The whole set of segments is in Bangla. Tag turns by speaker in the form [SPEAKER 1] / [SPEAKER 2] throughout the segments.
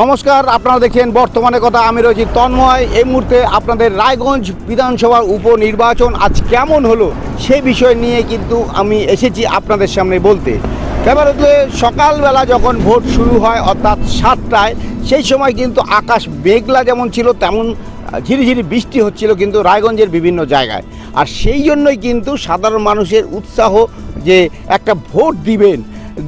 [SPEAKER 1] নমস্কার, আপনারা দেখছেন বর্তমানে কথা, আমি রয়েছি তন্ময়। এই মুহূর্তে আপনাদের রায়গঞ্জ বিধানসভার উপনির্বাচন আজ কেমন হলো সে বিষয় নিয়ে কিন্তু আমি এসেছি আপনাদের সামনে বলতে। হচ্ছে সকালবেলা যখন ভোট শুরু হয় অর্থাৎ সাতটায়, সেই সময় কিন্তু আকাশ মেঘলা যেমন ছিল, তেমন ঝিরিঝিরি বৃষ্টি হচ্ছিল কিন্তু রায়গঞ্জের বিভিন্ন জায়গায়। আর সেই জন্যই কিন্তু সাধারণ মানুষের উৎসাহ যে একটা ভোট দিবেন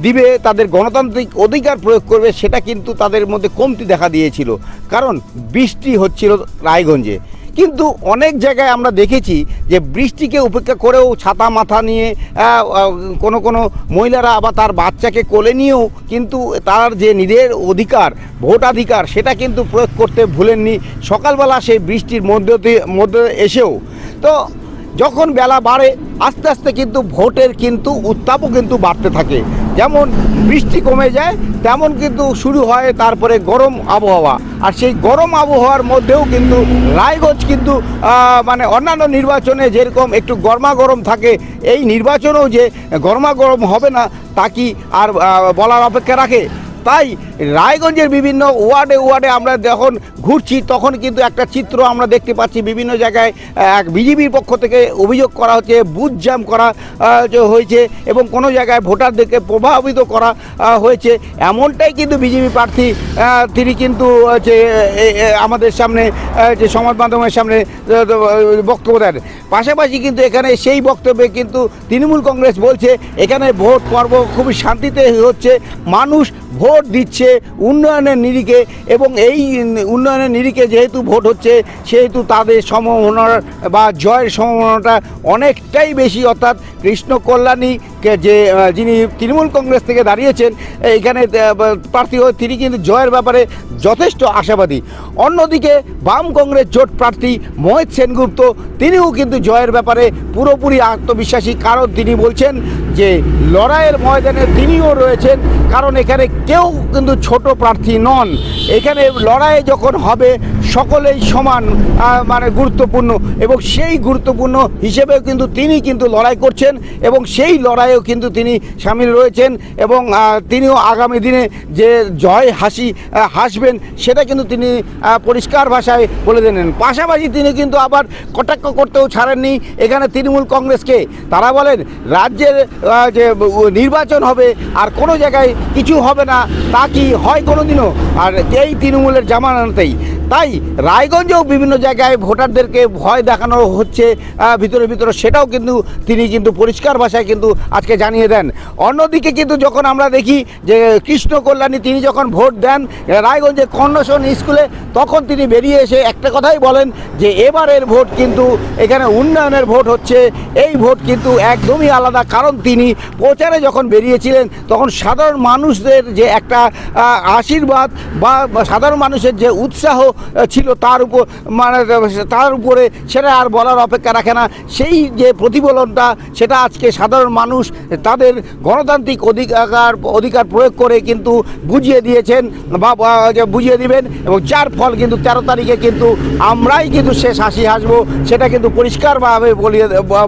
[SPEAKER 1] দিবে, তাদের গণতান্ত্রিক অধিকার প্রয়োগ করবে, সেটা কিন্তু তাদের মধ্যে কমতি দেখা দিয়েছিল। কারণ বৃষ্টি হচ্ছিল রায়গঞ্জে। কিন্তু অনেক জায়গায় আমরা দেখেছি যে বৃষ্টিকে উপেক্ষা করেও ছাতা মাথা নিয়ে কোনো কোনো মহিলারা আবার তার বাচ্চাকে কোলে নিয়েও কিন্তু তার যে নিজের অধিকার, ভোটাধিকার, সেটা কিন্তু প্রয়োগ করতে ভুলেননি সকালবেলা সেই বৃষ্টির মধ্যে মধ্যে এসেও। তো যখন বেলা বাড়ে, আস্তে আস্তে কিন্তু ভোটের কিন্তু উত্তাপও কিন্তু বাড়তে থাকে। যেমন বৃষ্টি কমে যায়, তেমন কিন্তু শুরু হয় তারপরে গরম আবহাওয়া। আর সেই গরম আবহাওয়ার মধ্যেও কিন্তু রায়গঞ্জ কিন্তু মানে অন্যান্য নির্বাচনে যেরকম একটু গরমা গরম থাকে, এই নির্বাচনেও যে গরমা গরম হবে না, তা কি আর বলার অপেক্ষা রাখে? তাই রায়গঞ্জের বিভিন্ন ওয়ার্ডে ওয়ার্ডে আমরা যখন ঘুরছি, তখন কিন্তু একটা চিত্র আমরা দেখতে পাচ্ছি। বিভিন্ন জায়গায় এক বিজেপির পক্ষ থেকে অভিযোগ করা হচ্ছে, বুথ জ্যাম করা হয়েছে এবং কোনো জায়গায় ভোটারদেরকে প্রভাবিত করা হয়েছে। এমনটাই কিন্তু বিজেপি প্রার্থী তিনি কিন্তু এ- আমাদের সামনে যে সংবাদ মাধ্যমের সামনে বক্তব্য দেন। পাশাপাশি কিন্তু এখানে সেই বক্তব্যে কিন্তু তৃণমূল কংগ্রেস বলছে, এখানে ভোট পর্ব খুবই শান্তিতে হচ্ছে। মানুষ ভোট দিচ্ছে। উন্নয়নের নিরিখে এবং এই উন্নয়নের নিরিখে যেহেতু ভোট হচ্ছে, সেহেতু তাদের সম্ভাবনার বা জয়ের সম্ভাবনাটা অনেকটাই বেশি, অর্থাৎ কৃষ্ণ কল্যাণীকে যে যিনি তৃণমূল কংগ্রেস থেকে দাঁড়িয়েছেন এখানে প্রার্থী হয়ে তিনি কিন্তু জয়ের ব্যাপারে যথেষ্ট আশাবাদী। অন্যদিকে বাম কংগ্রেস জোট প্রার্থী মোহিত সেনগুপ্ত, তিনিও কিন্তু জয়ের ব্যাপারে পুরোপুরি আত্মবিশ্বাসী। কারণ তিনি বলছেন যে, লড়াইয়ের ময়দানে তিনিও রয়েছেন, কারণ এখানে কেউ কিন্তু ছোট প্রার্থী নন। এখানে লড়াই যখন হবে সকলেই সমান মানে গুরুত্বপূর্ণ এবং সেই গুরুত্বপূর্ণ হিসেবেও কিন্তু তিনি কিন্তু লড়াই করছেন এবং সেই লড়াইয়েও কিন্তু তিনি সামিল রয়েছেন এবং তিনিও আগামী দিনে যে জয় হাসি হাসবেন সেটা কিন্তু তিনি পরিষ্কার ভাষায় বলে দেন। পাশাপাশি তিনি কিন্তু আবার কটাক্ষ করতেও ছাড়েননি এখানে তৃণমূল কংগ্রেসকে। তারা বলেন, রাজ্যের যে নির্বাচন হবে আর কোনো জায়গায় কিছু হবে না, তা কি হয় কোনো দিনও আর এই তৃণমূলের জামানাতেই তাই রায়গঞ্জেও বিভিন্ন জায়গায় ভোটারদেরকে ভয় দেখানো হচ্ছে ভিতরে ভিতরে সেটাও কিন্তু তিনি কিন্তু পরিষ্কার ভাষায় কিন্তু আজকে জানিয়ে দেন। অন্যদিকে কিন্তু যখন আমরা দেখি যে কৃষ্ণ কল্যাণী তিনি যখন ভোট দেন, রায়গঞ্জে কর্ণসন স্কুলে, তখন তিনি বেরিয়ে এসে একটা কথাই বলেন যে এবারের ভোট কিন্তু এখানে উন্নয়নের ভোট হচ্ছে। এই ভোট কিন্তু একদমই আলাদা, কারণ তিনি প্রচারে যখন বেরিয়েছিলেন, তখন সাধারণ মানুষদের যে একটা আশীর্বাদ বা সাধারণ মানুষের যে উৎসাহ ছিল, তার উপর মানে তার উপরে সেটা আর বলার অপেক্ষা রাখে না। সেই যে প্রতিফলনটা, সেটা আজকে সাধারণ মানুষ তাদের গণতান্ত্রিক অধিকার অধিকার প্রয়োগ করে কিন্তু বুঝিয়ে দিয়েছেন বা বুঝিয়ে দিবেন এবং যার ফল কিন্তু তেরো তারিখে কিন্তু আমরাই কিন্তু শেষ হাসি হাসবো, সেটা কিন্তু পরিষ্কারভাবে বলিয়ে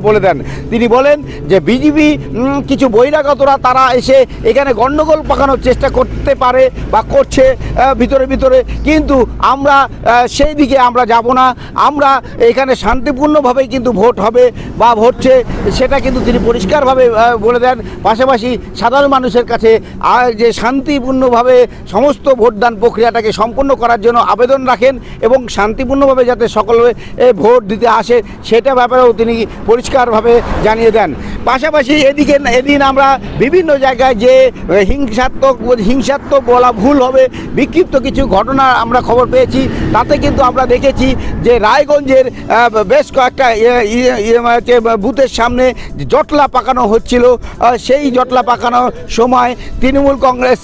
[SPEAKER 1] বলে দেন। তিনি বলেন যে বিজেপি কিছু বহিরাগতরা তারা এসে এখানে গণ্ডগোল পাকানোর চেষ্টা করতে পারে বা করছে ভিতরে ভিতরে। কিন্তু আমরা সেই দিকে আমরা যাব না। আমরা এখানে শান্তিপূর্ণভাবেই কিন্তু ভোট হবে বা হচ্ছে সেটা কিন্তু তিনি পরিষ্কারভাবে বলে দেন। পাশাপাশি সাধারণ মানুষের কাছে যে শান্তিপূর্ণভাবে সমস্ত ভোটদান প্রক্রিয়াটাকে সম্পূর্ণ করার জন্য আবেদন রাখেন এবং শান্তিপূর্ণভাবে যাতে সকলে ভোট দিতে আসে, সেটা ব্যাপারেও তিনি পরিষ্কারভাবে জানিয়ে দেন। পাশাপাশি এদিকে এদিন আমরা বিভিন্ন জায়গায় যে হিংসাত্মক হিংসাত্মক বলা ভুল হবে, বিক্ষিপ্ত কিছু ঘটনা আমরা খবর পেয়েছি। তাতে কিন্তু আমরা দেখেছি যে রায়গঞ্জের বেশ কয়েকটা বুথের সামনে জটলা পাকানো হচ্ছিল সেই জটলা পাকানোর সময় তৃণমূল কংগ্রেস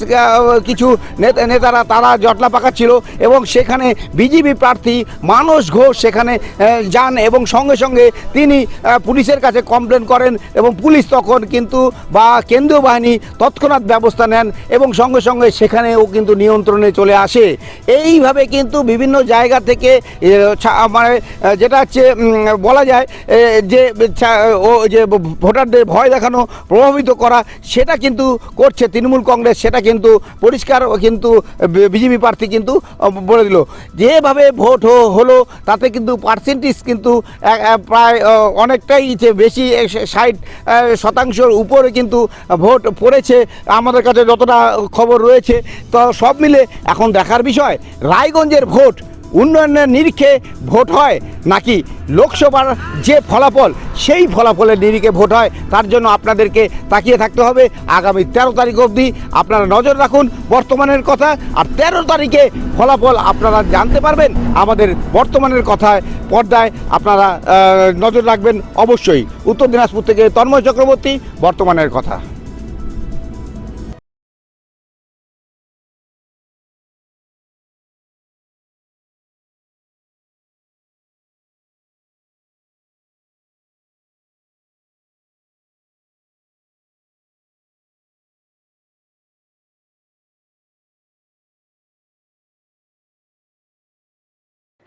[SPEAKER 1] কিছু নেতা- নেতারা, তারা জটলা পাকাচ্ছিল এবং সেখানে বিজেপি প্রার্থী মানস ঘোষ সেখানে যান এবং সঙ্গে সঙ্গে তিনি পুলিশের কাছে কমপ্লেন করেন এবং পুলিশ তখন কিন্তু বা কেন্দ্রীয় বাহিনী তৎক্ষণাৎ ব্যবস্থা নেন এবং সঙ্গে সঙ্গে সেখানেও কিন্তু নিয়ন্ত্রণে চলে আসে। এইভাবে কিন্তু বিভিন্ন জায়গা থেকে মানে যেটা হচ্ছে বলা যায় যে ও, যে ভোটারদের ভয় দেখানো, প্রভাবিত করা, সেটা কিন্তু করছে তৃণমূল কংগ্রেস, সেটা কিন্তু পরিষ্কার কিন্তু বিজেপি প্রার্থী কিন্তু বলে দিল। যেভাবে ভোট হলো, তাতে কিন্তু পার্সেন্টেজ কিন্তু প্রায় অনেকটাই বেশি ষাট শতাংশের উপরে কিন্তু ভোট পড়েছে। আমাদের কাছে যতটা খবর রয়েছে, তো সব মিলে এখন দেখার বিষয়, রায়গঞ্জের ভোট উন্নয়নের নিরিখে ভোট হয় নাকি লোকসভার যে ফলাফল, সেই ফলাফলের নিরিখে ভোট হয়, তার জন্য আপনাদেরকে তাকিয়ে থাকতে হবে। আগামী তেরো তারিখ অবধি আপনারা নজর রাখুন বর্তমানের কথা, আর তেরো তারিখে ফলাফল আপনারা জানতে পারবেন। আমাদের বর্তমানের কথায়, পর্দায় আপনারা নজর রাখবেন অবশ্যই। উত্তর দিনাজপুর থেকে তন্ময় চক্রবর্তী, বর্তমানের কথা।